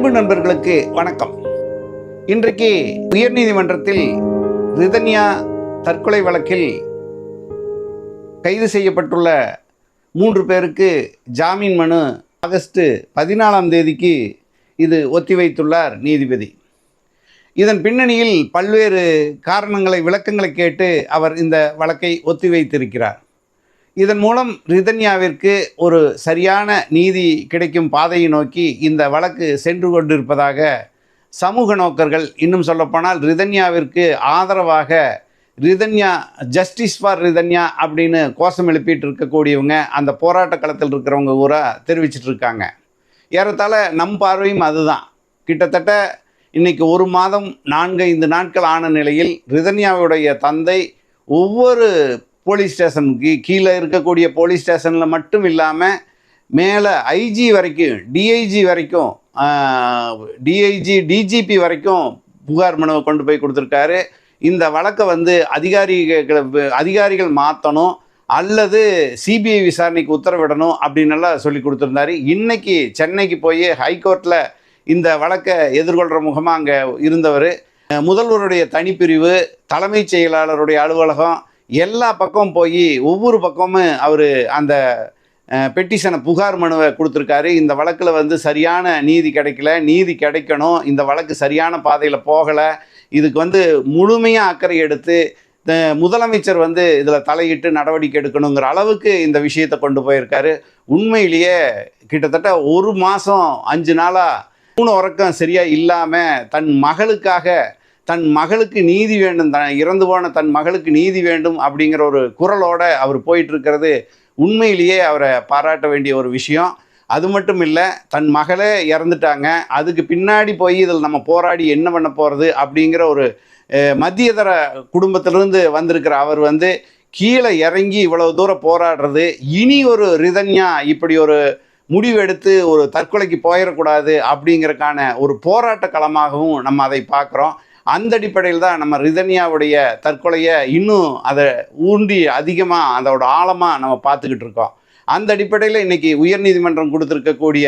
அன்பு நண்பர்களுக்கு வணக்கம். இன்றைக்கு உயர்நீதிமன்றத்தில் ரிதன்யா தற்கொலை வழக்கில் கைது செய்யப்பட்டுள்ள மூன்று பேருக்கு ஜாமீன் மனு ஆகஸ்ட் பதினாலாம் தேதிக்கு இது ஒத்திவைத்துள்ளார் நீதிபதி. இதன் பின்னணியில் பல்வேறு காரணங்களை விளக்கங்களை கேட்டு அவர் இந்த வழக்கை ஒத்திவைத்திருக்கிறார். இதன் மூலம் ரிதன்யாவிற்கு ஒரு சரியான நீதி கிடைக்கும் பாதையை நோக்கி இந்த வழக்கு சென்று கொண்டிருப்பதாக சமூக நோக்கர்கள் இன்னும் சொல்லப்போனால் ரிதன்யாவிற்கு ஆதரவாக ரிதன்யா ஜஸ்டிஸ் ஃபார் ரிதன்யா அப்படின்னு கோஷம் எழுப்பிட்டு இருக்கக்கூடியவங்க அந்த போராட்ட களத்தில் இருக்கிறவங்க ஊரா தெரிவிச்சிட்டு இருக்காங்க. ஏறத்தாழ நம் பார்வையும் அதுதான். கிட்டத்தட்ட இன்னைக்கு ஒரு மாதம் நான்கு ஐந்து நாட்கள் ஆன நிலையில் ரிதன்யாவுடைய தந்தை ஒவ்வொரு போலீஸ் ஸ்டேஷனுக்கு கீழே இருக்கக்கூடிய போலீஸ் ஸ்டேஷனில் மட்டும் இல்லாமல் மேலே ஐஜி வரைக்கும் டிஐஜி வரைக்கும் டிஐஜி டிஜிபி வரைக்கும் புகார் மனுவை கொண்டு போய் கொடுத்துருக்காரு. இந்த வழக்கை வந்து அதிகாரிகள் அதிகாரிகள் மாற்றணும் அல்லது சிபிஐ விசாரணைக்கு உத்தரவிடணும் அப்படின்னு சொல்லி கொடுத்துருந்தாரு. இன்றைக்கி சென்னைக்கு போய் ஹைகோர்ட்டில் இந்த வழக்கை எதிர்கொள்கிற முகமாக அங்கே இருந்தவர். முதல்வருடைய தனிப்பிரிவு தலைமைச் செயலாளருடைய அலுவலகம் எல்லா பக்கம் போய் ஒவ்வொரு பக்கமும் அவர் அந்த பெட்டிஷனை புகார் மனுவை கொடுத்துருக்காரு. இந்த வழக்கில் வந்து சரியான நீதி கிடைக்கல நீதி கிடைக்கணும். இந்த வழக்கு சரியான பாதையில் போகலை. இதுக்கு வந்து முழுமையாக அக்கறை எடுத்து முதலமைச்சர் வந்து இதில் தலையிட்டு நடவடிக்கை எடுக்கணுங்கிற அளவுக்கு இந்த விஷயத்தை கொண்டு போயிருக்காரு. உண்மையிலேயே கிட்டத்தட்ட ஒரு மாதம் அஞ்சு நாளாக மூணு உறக்கம் சரியாக இல்லாமல் தன் மகளுக்காக தன் மகளுக்கு நீதி வேண்டும் தன் இறந்து போன தன் மகளுக்கு நீதி வேண்டும் அப்படிங்கிற ஒரு குரலோடு அவர் போயிட்டுருக்கிறது. உண்மையிலேயே அவரை பாராட்ட வேண்டிய ஒரு விஷயம். அது மட்டும் இல்லை தன் மகளே இறந்துட்டாங்க. அதுக்கு பின்னாடி போய் இதில் நம்ம போராடி என்ன பண்ண போகிறது அப்படிங்கிற ஒரு மத்தியதர குடும்பத்திலிருந்து வந்திருக்கிற அவர் வந்து கீழே இறங்கி இவ்வளவு தூரம் போராடுறது. இனி ஒரு ரிதன்யா இப்படி ஒரு முடிவெடுத்து ஒரு தற்கொலைக்கு போயிடக்கூடாது அப்படிங்கறக்கான ஒரு போராட்ட களமாகவும் நம்ம அதை பார்க்குறோம். அந்த அடிப்படையில் தான் நம்ம ரிதன்யாவுடைய தற்கொலையை இன்னும் அதை ஊண்டி அதிகமாக அதோட ஆழமாக நம்ம பார்த்துக்கிட்டு இருக்கோம். அந்த அடிப்படையில் இன்றைக்கி உயர்நீதிமன்றம் கொடுத்துருக்கக்கூடிய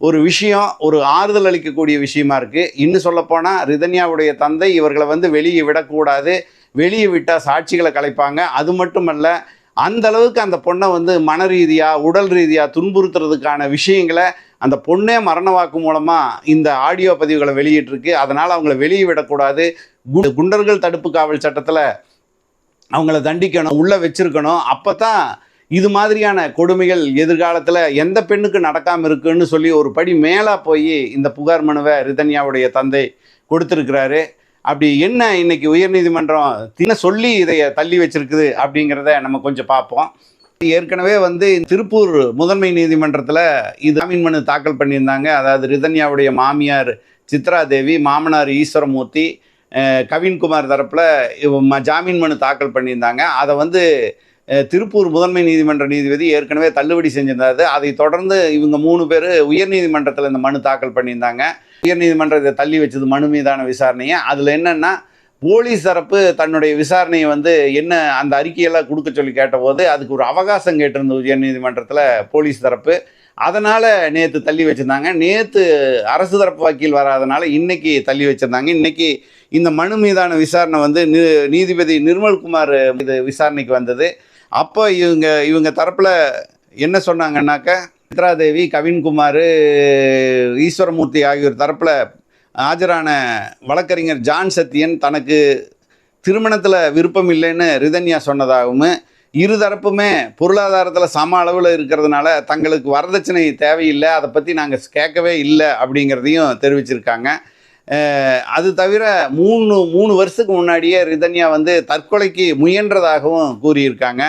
ஒரு விஷயம் ஒரு ஆறுதல் அளிக்கக்கூடிய விஷயமா இருக்குது இன்னும் சொல்லப்போனால் ரிதன்யாவுடைய தந்தை இவர்களை வந்து வெளியே விடக்கூடாது. வெளியே விட்டால் சாட்சிகளை கலைப்பாங்க. அது மட்டுமல்ல அந்த அளவுக்கு அந்த பொண்ணை வந்து மன ரீதியாக உடல் ரீதியாக துன்புறுத்துறதுக்கான விஷயங்களை அந்த பொண்ணே மரண வாக்கு மூலமாக இந்த ஆடியோ பதிவுகளை வெளியிட்டிருக்கு. அதனால் அவங்கள வெளியே விடக்கூடாது. குண்டர்கள் தடுப்பு காவல் சட்டத்தில் அவங்கள தண்டிக்கணும் உள்ளே வச்சிருக்கணும். அப்போ தான் இது மாதிரியான கொடுமைகள் எதிர்காலத்தில் எந்த பெண்ணுக்கு நடக்காமல் இருக்குன்னு சொல்லி ஒரு படி மேலே போய் இந்த புகார் மனுவை ரிதன்யாவுடைய தந்தை கொடுத்துருக்கிறாரு. அப்படி என்ன இன்னைக்கு உயர்நீதிமன்றம் தின சொல்லி இதை தள்ளி வச்சிருக்குது அப்படிங்கிறத நம்ம கொஞ்சம் பார்ப்போம். ஏற்கனவே வந்து திருப்பூர் முதன்மை நீதிமன்றத்தில் இது ஜாமீன் மனு தாக்கல் பண்ணியிருந்தாங்க. அதாவது ரிதன்யாவுடைய மாமியார் சித்ரா தேவி மாமனார் ஈஸ்வரமூர்த்தி கவின்குமார் தரப்பில் ஜாமீன் மனு தாக்கல் பண்ணியிருந்தாங்க. அதை வந்து திருப்பூர் முதன்மை நீதிமன்ற நீதிபதி ஏற்கனவே தள்ளுபடி செஞ்சிருந்தாரு. அதை தொடர்ந்து இவங்க மூணு பேர் உயர்நீதிமன்றத்தில் இந்த மனு தாக்கல் பண்ணியிருந்தாங்க. உயர்நீதிமன்றம் இதை தள்ளி வச்சது மனு மீதான விசாரணையை. அதில் என்னென்னா போலீஸ் தரப்பு தன்னுடைய விசாரணையை வந்து என்ன அந்த அறிக்கையெல்லாம் கொடுக்க சொல்லி கேட்டபோது அதுக்கு ஒரு அவகாசம் கேட்டிருந்த உயர்நீதிமன்றத்தில் போலீஸ் தரப்பு. அதனால் நேற்று தள்ளி வச்சுருந்தாங்க. நேற்று அரசு தரப்பு வக்கீல் வராதனால இன்னைக்கு தள்ளி வச்சுருந்தாங்க. இன்னைக்கு இந்த மனு மீதான விசாரணை வந்து நீதிபதி நிர்மல்குமார் இது விசாரணைக்கு வந்தது. அப்போ இவங்க இவங்க தரப்பில் என்ன சொன்னாங்கன்னாக்க சித்ராதேவி கவின்குமார் ஈஸ்வரமூர்த்தி ஆகியோர் தரப்பில் ஆஜரான வழக்கறிஞர் ஜான் சத்தியன் தனக்கு திருமணத்தில் விருப்பம் இல்லைன்னு ரிதன்யா சொன்னதாகவும் இருதரப்புமே பொருளாதாரத்தில் சம அளவில் இருக்கிறதுனால தங்களுக்கு வரதட்சணை தேவையில்லை அதை பற்றி நாங்கள் கேட்கவே இல்லை அப்படிங்கிறதையும் தெரிவிச்சிருக்காங்க. அது தவிர மூணு மூணு வருஷத்துக்கு முன்னாடியே ரிதன்யா வந்து தற்கொலைக்கு முயன்றதாகவும் கூறியிருக்காங்க.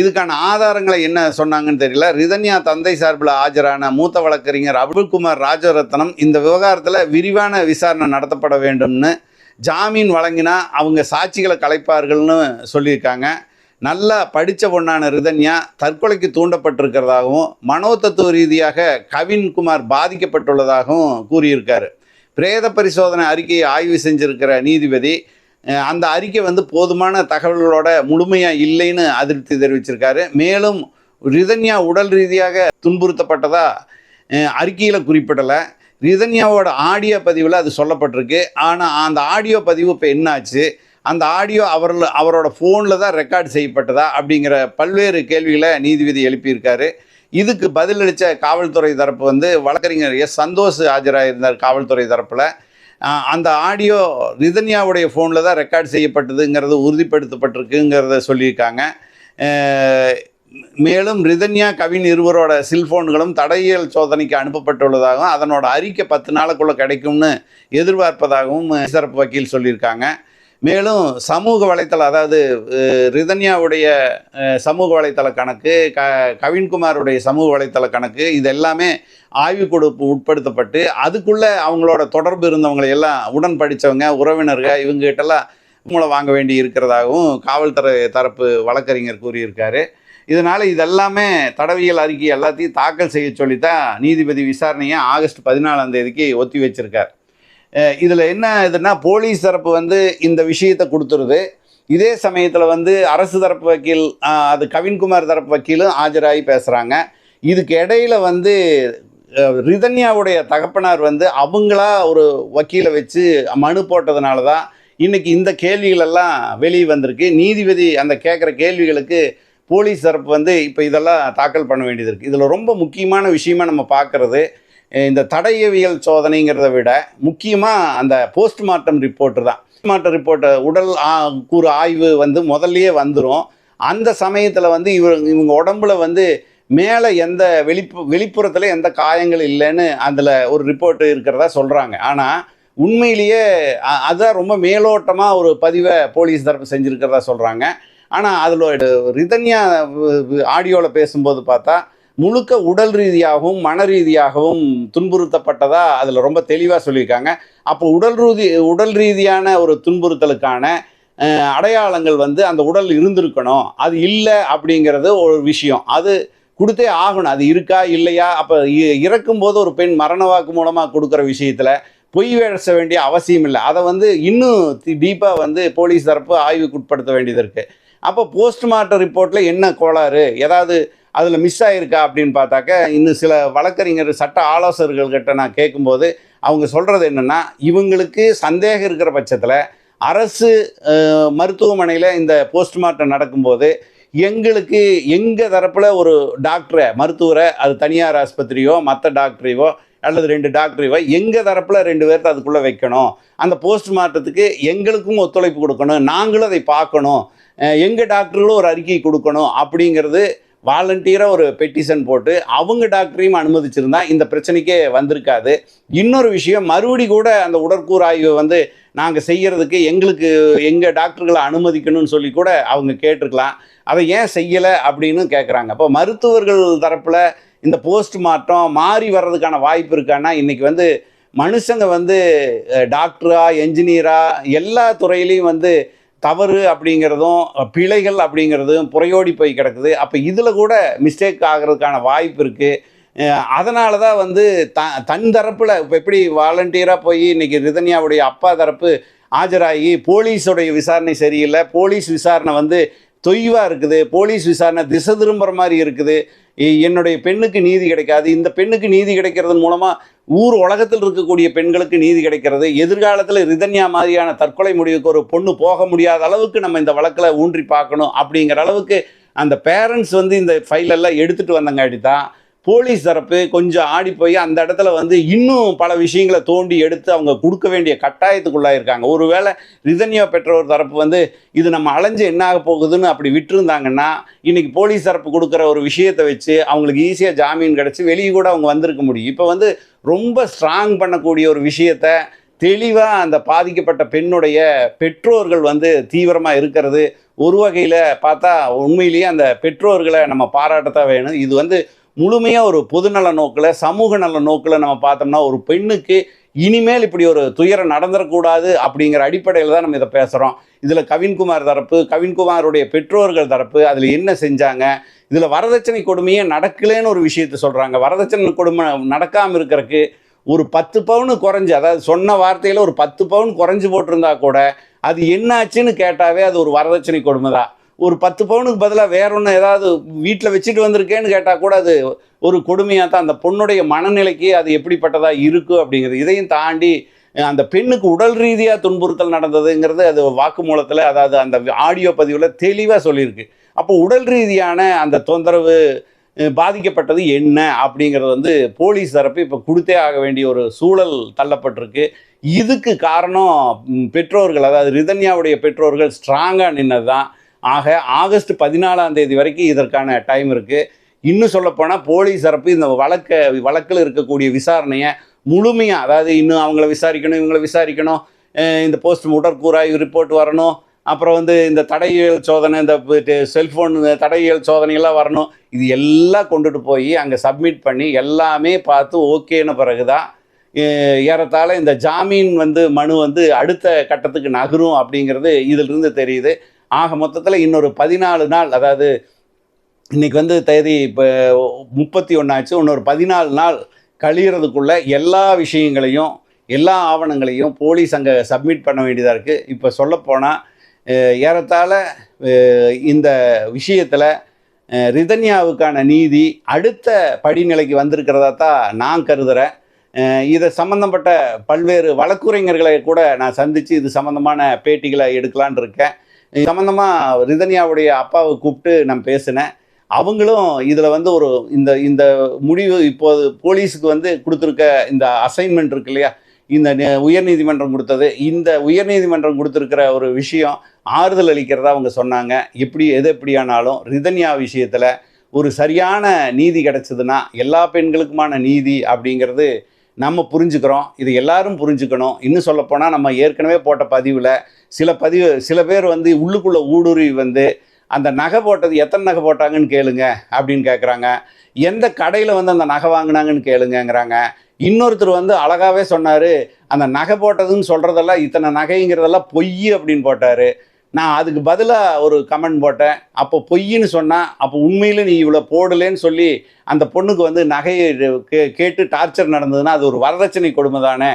இதுக்கான ஆதாரங்களை என்ன சொன்னாங்கன்னு தெரியல. ரிதன்யா தந்தை சார்பில் ஆஜரான மூத்த வழக்கறிஞர் அபுல்குமார் ராஜரத்னம் இந்த விவகாரத்தில் விரிவான விசாரணை நடத்தப்பட வேண்டும்னு ஜாமீன் வழங்கினா அவங்க சாட்சிகளை கலைப்பார்கள்னு சொல்லியிருக்காங்க. நல்லா படித்த பொண்ணான ரிதன்யா தற்கொலைக்கு தூண்டப்பட்டிருக்கிறதாகவும் மனோதத்துவ ரீதியாக கவின்குமார் பாதிக்கப்பட்டுள்ளதாகவும் கூறியிருக்காரு. பிரேத பரிசோதனை அறிக்கையை ஆய்வு செஞ்சிருக்கிற நீதிபதி அந்த அறிக்கை வந்து போதுமான தகவல்களோட முழுமையாக இல்லைன்னு அதிருப்தி தெரிவிச்சிருக்காரு. மேலும் ரிதன்யா உடல் ரீதியாக துன்புறுத்தப்பட்டதா அறிக்கையில் குறிப்பிடலை. ரிதன்யாவோட ஆடியோ பதிவில் அது சொல்லப்பட்டிருக்கு. ஆனால் அந்த ஆடியோ பதிவு இப்போ என்னாச்சு? அந்த ஆடியோ அவரில் அவரோட ஃபோனில் தான் ரெக்கார்ட் செய்யப்பட்டதா அப்படிங்கிற பல்வேறு கேள்விகளை நீதிபதி எழுப்பியிருக்காரு. இதுக்கு பதிலளித்த காவல்துறை தரப்பு வந்து வழக்கறிஞர் எஸ். சந்தோஷ் ஆஜராக இருந்தார் காவல்துறை தரப்பில். அந்த ஆடியோ ரிதன்யாவுடைய ஃபோனில் தான் ரெக்கார்ட் செய்யப்பட்டதுங்கிறது உறுதிப்படுத்தப்பட்டிருக்குங்கிறத சொல்லியிருக்காங்க. மேலும் ரிதன்யா கவின் இருவரோட செல்ஃபோன்களும் தடையியல் சோதனைக்கு அனுப்பப்பட்டுள்ளதாகவும் அதனோட அறிக்கை பத்து நாளுக்குள்ளே கிடைக்கும்னு எதிர்பார்ப்பதாகவும் சிறப்பு வக்கீல் சொல்லியிருக்காங்க. மேலும் சமூக வலைத்தளம் அதாவது ரிதன்யாவுடைய சமூக வலைத்தள கணக்கு க கவின்குமாருடைய சமூக வலைத்தள கணக்கு இது எல்லாமே ஆய்வுக்குழு உட்படுத்தப்பட்டு அதுக்குள்ளே அவங்களோட தொடர்பு இருந்தவங்களை எல்லாம் உடன் படித்தவங்க உறவினர்கள் இவங்ககிட்டலாம் மூளை வாங்க வேண்டி இருக்கிறதாகவும் காவல்துறை தரப்பு வழக்கறிஞர் கூறியிருக்காரு. இதனால் இதெல்லாமே தடவியல் அறிக்கை எல்லாத்தையும் தாக்கல் செய்ய சொல்லித்தான் நீதிபதி விசாரணையை ஆகஸ்ட் பதினாலாம் தேதிக்கு ஒத்தி வச்சிருக்கார். இதில் என்ன இதுன்னா போலீஸ் தரப்பு வந்து இந்த விஷயத்தை கொடுத்துருது. இதே சமயத்தில் வந்து அரசு தரப்பு வக்கீல் அது கவின்குமார் தரப்பு வக்கீலும் ஆஜராகி பேசுகிறாங்க இதுக்கு இடையில வந்து ரிதன்யாவுடைய தகப்பனார் வந்து அவங்களா ஒரு வக்கீலை வச்சு மனு போட்டதுனால தான் இன்னைக்கு இந்த கேள்விகளெல்லாம் வெளியே வந்திருக்கு. நீதிபதி அந்த கேட்குற கேள்விகளுக்கு போலீஸ் தரப்பு வந்து இப்போ இதெல்லாம் தாக்கல் பண்ண வேண்டியது இருக்குது இதில் ரொம்ப முக்கியமான விஷயமா நம்ம பார்க்குறது இந்த தடயவியல் சோதனைங்கிறத விட முக்கியமாக அந்த போஸ்ட்மார்ட்டம் ரிப்போர்ட்டு தான். போஸ்ட்மார்ட்டம் ரிப்போர்ட்டை உடல் ஆ- கூறு ஆய்வு வந்து முதல்லையே வந்துடும் அந்த சமயத்தில் வந்து இவர் இவங்க உடம்புல வந்து மேலே எந்த வெளிப்பு வெளிப்புறத்தில் எந்த காயங்கள் இல்லைன்னு அதில் ஒரு ரிப்போர்ட் இருக்கிறதா சொல்கிறாங்க ஆனால் உண்மையிலேயே அதுதான் ரொம்ப மேலோட்டமாக ஒரு பதிவை போலீஸ் தரப்பு செஞ்சுருக்கிறதா சொல்கிறாங்க ஆனால் அதில் ரிதன்யா ஆடியோவில் பேசும்போது பார்த்தா முழுக்க உடல் ரீதியாகவும் மன ரீதியாகவும் துன்புறுத்தப்பட்டதா அதில் ரொம்ப தெளிவாக சொல்லியிருக்காங்க. அப்போ உடல் ரீதி உடல் ரீதியான ஒரு துன்புறுத்தலுக்கான அடையாளங்கள் வந்து அந்த உடல் இருந்திருக்கணும். அது இல்லை அப்படிங்கிறது ஒரு விஷயம். அது கொடுத்தே ஆகணும். அது இருக்கா இல்லையா? அப்போ இறக்கும்போது ஒரு பெண் மரண வாக்கு மூலமாக கொடுக்குற விஷயத்தில் பொய் பேச வேண்டிய அவசியம் இல்லை. அதை வந்து இன்னும் டீப்பாக வந்து போலீஸ் தரப்பு ஆய்வுக்குட்படுத்த வேண்டியது இருக்குது அப்போ போஸ்ட்மார்ட்டம் ரிப்போர்ட்டில் என்ன கோளாறு? ஏதாவது அதில் மிஸ் ஆகிருக்கா அப்படின்னு பார்த்தாக்க இன்னும் சில வழக்கறிஞர் சட்ட ஆலோசகர்கள்கிட்ட நான் கேட்கும்போது அவங்க சொல்கிறது என்னென்னா இவங்களுக்கு சந்தேகம் இருக்கிற பட்சத்தில் அரசு மருத்துவமனையில் இந்த போஸ்ட்மார்ட்டம் நடக்கும்போது எங்களுக்கு எங்கள் தரப்பில் ஒரு டாக்டரை மருத்துவரை அது தனியார் ஆஸ்பத்திரியோ மற்ற டாக்டரையோ அல்லது ரெண்டு டாக்டரையோ எங்கள் தரப்பில் ரெண்டு பேர்த்த அதுக்குள்ளே வைக்கணும். அந்த போஸ்ட்மார்ட்டத்துக்கு எங்களுக்கும் ஒத்துழைப்பு கொடுக்கணும். நாங்களும் அதை பார்க்கணும். எங்கள் டாக்டர்களும் ஒரு அறிக்கை கொடுக்கணும் அப்படிங்கிறது வாலண்டியராக ஒரு பெட்டிஷன் போட்டு அவங்க டாக்டரையும் அனுமதிச்சிருந்தா இந்த பிரச்சனைக்கே வந்திருக்காது. இன்னொரு விஷயம் மறுபடி கூட அந்த உடற்கூறு ஆய்வை வந்து நாங்கள் செய்கிறதுக்கு எங்களுக்கு எங்கள் டாக்டர்களை அனுமதிக்கணும்னு சொல்லி கூட அவங்க கேட்டிருக்கலாம். அதை ஏன் செய்யலை அப்படின்னு கேட்குறாங்க அப்போ மருத்துவர்கள் தரப்பில் இந்த போஸ்ட்மார்ட்டம் மாறி வர்றதுக்கான வாய்ப்பு இருக்கான்னா இன்றைக்கி வந்து மனுஷங்க வந்து டாக்டரா என்ஜினியரா எல்லா துறையிலையும் வந்து தவறு அப்படிங்கிறதும் பிழைகள் அப்படிங்கிறதும் புறையோடி போய் கிடக்குது. அப்போ இதில் கூட மிஸ்டேக் ஆகிறதுக்கான வாய்ப்பு இருக்குது அதனால தான் வந்து த தன் தரப்பில் இப்போ எப்படி வாலண்டியராக போய் இன்றைக்கி ரிதன்யாவுடைய அப்பா தரப்பு ஆஜராகி போலீஸோடைய விசாரணை சரியில்லை போலீஸ் விசாரணை வந்து தொய்வாக இருக்குது போலீஸ் விசாரணை திசை திரும்புகிற மாதிரி இருக்குது. என்னுடைய பெண்ணுக்கு நீதி கிடைக்காது. இந்த பெண்ணுக்கு நீதி கிடைக்கிறதன் மூலமாக ஊர் உலகத்தில் இருக்கக்கூடிய பெண்களுக்கு நீதி கிடைக்கிறது. எதிர்காலத்தில் ரிதன்யா மாதிரியான தற்கொலை முடிவுக்கு ஒரு பொண்ணு போக முடியாத அளவுக்கு நம்ம இந்த வழக்கில் ஊன்றி பார்க்கணும் அப்படிங்கிற அளவுக்கு அந்த பேரண்ட்ஸ் வந்து இந்த ஃபைலெல்லாம் எடுத்துகிட்டு வந்தங்காட்டி தான் போலீஸ் தரப்பு கொஞ்சம் ஆடி போய் அந்த இடத்துல வந்து இன்னும் பல விஷயங்களை தோண்டி எடுத்து அவங்க கொடுக்க வேண்டிய கட்டாயத்துக்குள்ளாயிருக்காங்க. ஒருவேளை ரிதன்யா பெற்றோர் தரப்பு வந்து இது நம்ம அலைஞ்சு என்ன ஆக போகுதுன்னு அப்படி விட்டுருந்தாங்கன்னா இன்றைக்கி போலீஸ் தரப்பு கொடுக்குற ஒரு விஷயத்தை வச்சு அவங்களுக்கு ஈஸியாக ஜாமீன் கிடச்சி வெளியே கூட அவங்க வந்திருக்க முடியும். இப்போ வந்து ரொம்ப ஸ்ட்ராங் பண்ணக்கூடிய ஒரு விஷயத்த தெளிவாக அந்த பாதிக்கப்பட்ட பெண்ணுடைய பெற்றோர்கள் வந்து தீவிரமாக இருக்கிறது. ஒரு வகையில் பார்த்தா உண்மையிலேயே அந்த பெற்றோர்களை நம்ம பாராட்டத்தான் வேணும். இது வந்து முழுமையாக ஒரு பொதுநல நோக்கில் சமூக நல நோக்கில் நம்ம பார்த்தோம்னா ஒரு பெண்ணுக்கு இனிமேல் இப்படி ஒரு துயரம் நடந்துடக்கூடாது அப்படிங்கிற அடிப்படையில் தான் நம்ம இதை பேசுகிறோம் இதில் கவின்குமார் தரப்பு கவின்குமாருடைய பெற்றோர்கள் தரப்பு அதில் என்ன செஞ்சாங்க? இதில் வரதட்சணை கொடுமையே நடக்கலேன்னு ஒரு விஷயத்தை சொல்கிறாங்க வரதட்சணை கொடுமை நடக்காமல் இருக்கிறதுக்கு ஒரு பத்து பவுன் குறைஞ்சு அதாவது சொன்ன வார்த்தையில் ஒரு பத்து பவுன் குறைஞ்சு போட்டிருந்தா கூட அது என்னாச்சுன்னு கேட்டாவே அது ஒரு வரதட்சணை கொடுமை தான் ஒரு பத்து பவுனுக்கு பதிலாக வேற ஒன்று ஏதாவது வீட்டில் வச்சுட்டு வந்திருக்கேன்னு கேட்டால் கூட அது ஒரு கொடுமையாக தான். அந்த பொண்ணுடைய மனநிலைக்கு அது எப்படிப்பட்டதாக இருக்குது அப்படிங்கிறது. இதையும் தாண்டி அந்த பெண்ணுக்கு உடல் ரீதியாக துன்புறுத்தல் நடந்ததுங்கிறது அது வாக்குமூலத்தில் அதாவது அந்த ஆடியோ பதிவில் தெளிவாக சொல்லியிருக்கு. அப்போ உடல் ரீதியான அந்த தொந்தரவு பாதிக்கப்பட்டது என்ன அப்படிங்கிறது வந்து போலீஸ் தரப்பு இப்போ கொடுத்தே ஆக வேண்டிய ஒரு சூழல் தள்ளப்பட்டிருக்கு. இதுக்கு காரணம் பெற்றோர்கள் அதாவது ரிதன்யாவுடைய பெற்றோர்கள் ஸ்ட்ராங்காக நின்னது தான் ஆக ஆகஸ்ட் பதினாலாம் தேதி வரைக்கும் இதற்கான டைம் இருக்குது இன்னும் சொல்லப்போனால் போலீஸ் தரப்பு இந்த வழக்க வழக்கில் இருக்கக்கூடிய விசாரணையை முழுமையாக அதாவது இன்னும் அவங்கள விசாரிக்கணும் இவங்கள விசாரிக்கணும் இந்த போஸ்ட் உடற்கூறாய்வு ரிப்போர்ட் வரணும் அப்புறம் வந்து இந்த தடையியல் சோதனை இந்த செல்ஃபோன் தடையியல் சோதனையெல்லாம் வரணும் இது எல்லாம் கொண்டுட்டு போய் அங்கே சப்மிட் பண்ணி எல்லாமே பார்த்து ஓகேன பிறகு தான் ஏறத்தாழ இந்த ஜாமீன் வந்து மனு வந்து அடுத்த கட்டத்துக்கு நகரும் அப்படிங்கிறது இதிலிருந்து தெரியுது. ஆக மொத்தத்தில் இன்னொரு பதினாலு நாள் அதாவது இன்றைக்கி வந்து தேதி இப்போ முப்பத்தி ஒன்றாச்சு இன்னொரு பதினாலு நாள் கழியறதுக்குள்ளே எல்லா விஷயங்களையும் எல்லா ஆவணங்களையும் போலீஸ் அங்கே சப்மிட் பண்ண வேண்டியதாக இருக்குது இப்போ சொல்லப்போனால் ஏறத்தாழ இந்த விஷயத்தில் ரிதன்யாவுக்கான நீதி அடுத்த படிநிலைக்கு வந்திருக்கிறதா தான் நான் கருதுகிறேன் இதை சம்மந்தப்பட்ட பல்வேறு வழக்குரைஞர்களை கூட நான் சந்தித்து இது சம்மந்தமான பேட்டிகளை எடுக்கலான் இருக்கேன். சம்மந்தமாக ரிதன்யாவுடைய அப்பாவை கூப்பிட்டு நான் பேசினேன். அவங்களும் இதில் வந்து ஒரு இந்த இந்த முடிவு இப்போது போலீஸுக்கு வந்து கொடுத்துருக்க இந்த அசைன்மெண்ட் இருக்கு இல்லையா? இந்த உயர்நீதிமன்றம் கொடுத்தது. இந்த உயர்நீதிமன்றம் கொடுத்துருக்கிற ஒரு விஷயம் ஆறுதல் அளிக்கிறதா அவங்க சொன்னாங்க. எப்படி எது எப்படியானாலும் ரிதன்யா விஷயத்தில் ஒரு சரியான நீதி கிடைச்சதுன்னா எல்லா பெண்களுக்குமான நீதி அப்படிங்கிறது நம்ம புரிஞ்சுக்கிறோம் இது எல்லாரும் புரிஞ்சுக்கணும். இன்னும் சொல்லப்போனால் நம்ம ஏற்கனவே போட்ட பதிவில் சில பதிவு சில பேர் வந்து உள்ளுக்குள்ளே ஊடுருவி வந்து அந்த நகை போட்டது எத்தனை நகை போட்டாங்கன்னு கேளுங்க அப்படின்னு கேட்குறாங்க எந்த கடையில் வந்து அந்த நகை வாங்கினாங்கன்னு கேளுங்கங்கிறாங்க. இன்னொருத்தர் வந்து அழகாகவே சொன்னார் அந்த நகை போட்டதுன்னு சொல்கிறதெல்லாம் இத்தனை நகைங்கிறதெல்லாம் பொய் அப்படின்னு போட்டார். நான் அதுக்கு பதிலாக ஒரு கமெண்ட் போட்டேன். அப்போ பொய்ன்னு சொன்னால் அப்போ உண்மையில் நீ இவ்வளோ போடலேன்னு சொல்லி அந்த பொண்ணுக்கு வந்து நகையை கே கேட்டு டார்ச்சர் நடந்ததுன்னா அது ஒரு வரதட்சணை கொடுமை தானே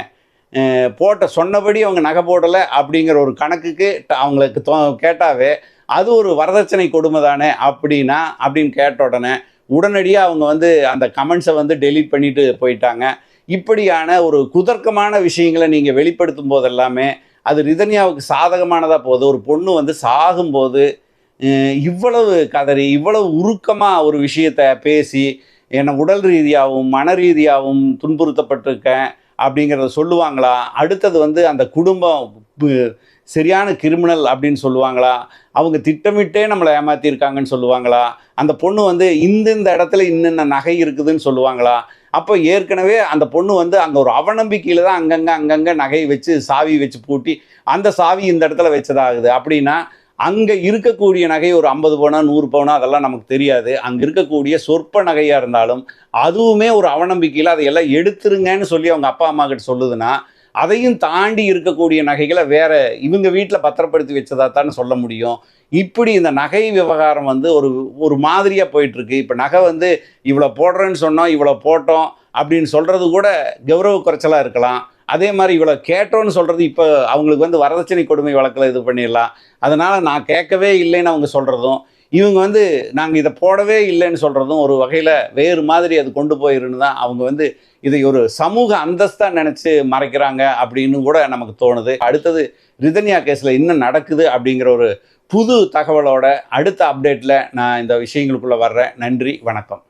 போட்ட சொன்னபடி அவங்க நகை போடலை அப்படிங்கிற ஒரு கணக்குக்கு அவங்களுக்கு தோ கேட்டாவே அது ஒரு வரதட்சணை கொடுமை தானே அப்படின்னா அப்படின்னு கேட்ட உடனே உடனடியாக அவங்க வந்து அந்த கமெண்ட்ஸை வந்து டெலீட் பண்ணிட்டு போயிட்டாங்க. இப்படியான ஒரு குதர்க்கமான விஷயங்களை நீங்கள் வெளிப்படுத்தும் போதெல்லாமே அது ரிதன்யாவுக்கு சாதகமானதாக போகுது. ஒரு பொண்ணு வந்து சாகும்போது இவ்வளவு கதறி இவ்வளவு உருக்கமாக ஒரு விஷயத்தை பேசி என்னை உடல் ரீதியாகவும் மன ரீதியாகவும் துன்புறுத்தப்பட்டிருக்கேன் அப்படிங்கிறத சொல்லுவாங்களா? அடுத்தது வந்து அந்த குடும்பம் சரியான கிரிமினல் அப்படின்னு சொல்லுவாங்களா? அவங்க திட்டமிட்டே நம்மளை ஏமாத்தியிருக்காங்கன்னு சொல்லுவாங்களா? அந்த பொண்ணு வந்து இந்த இந்த இடத்துல இன்னென்ன நகை இருக்குதுன்னு சொல்லுவாங்களா? அப்போ ஏற்கனவே அந்த பொண்ணு வந்து அங்கே ஒரு அவநம்பிக்கையில் தான் அங்கங்கே அங்கங்கே நகையை வச்சு சாவி வச்சு பூட்டி அந்த சாவி இந்த இடத்துல வச்சதாகுது. அப்படின்னா அங்கே இருக்கக்கூடிய நகை ஒரு ஐம்பது பவுனா நூறு பவுனா அதெல்லாம் நமக்கு தெரியாது. அங்கே இருக்கக்கூடிய சொற்ப நகையாக இருந்தாலும் அதுவுமே ஒரு அவநம்பிக்கையில் அதையெல்லாம் எடுத்துருங்கன்னு சொல்லி அவங்க அப்பா அம்மா கிட்ட சொல்லுதுன்னா அதையும் தாண்டி இருக்கக்கூடிய நகைகளை வேற இவங்க வீட்டில் பத்திரப்படுத்தி வச்சதா தான் சொல்ல முடியும். இப்படி இந்த நகை விவகாரம் வந்து ஒரு ஒரு மாதிரியாக போயிட்டுருக்கு. இப்போ நகை வந்து இவ்வளோ போடுறேன்னு சொன்னோம் இவ்வளோ போட்டோம் அப்படின்னு சொல்கிறது கூட கௌரவ குறைச்சலாக இருக்கலாம். அதே மாதிரி இவ்வளோ கேட்டோன்னு சொல்கிறது இப்போ அவங்களுக்கு வந்து வரதட்சணை கொடுமை வழக்கில் இது பண்ணிடலாம். அதனால் நான் கேட்கவே இல்லைன்னு அவங்க சொல்கிறதும் இவங்க வந்து நாங்கள் இதை போடவே இல்லைன்னு சொல்கிறதும் ஒரு வகையில் வேறு மாதிரி அது கொண்டு போயிருன்னு தான் அவங்க வந்து இதை ஒரு சமூக அந்தஸ்தாக நினச்சி மறைக்கிறாங்க அப்படின்னு கூட நமக்கு தோணுது. அடுத்தது ரிதன்யா கேஸில் என்ன நடக்குது அப்படிங்கிற ஒரு புது தகவலோட அடுத்த அப்டேட்டில் நான் இந்த விஷயங்களுக்குள்ளே வர்றேன். நன்றி வணக்கம்.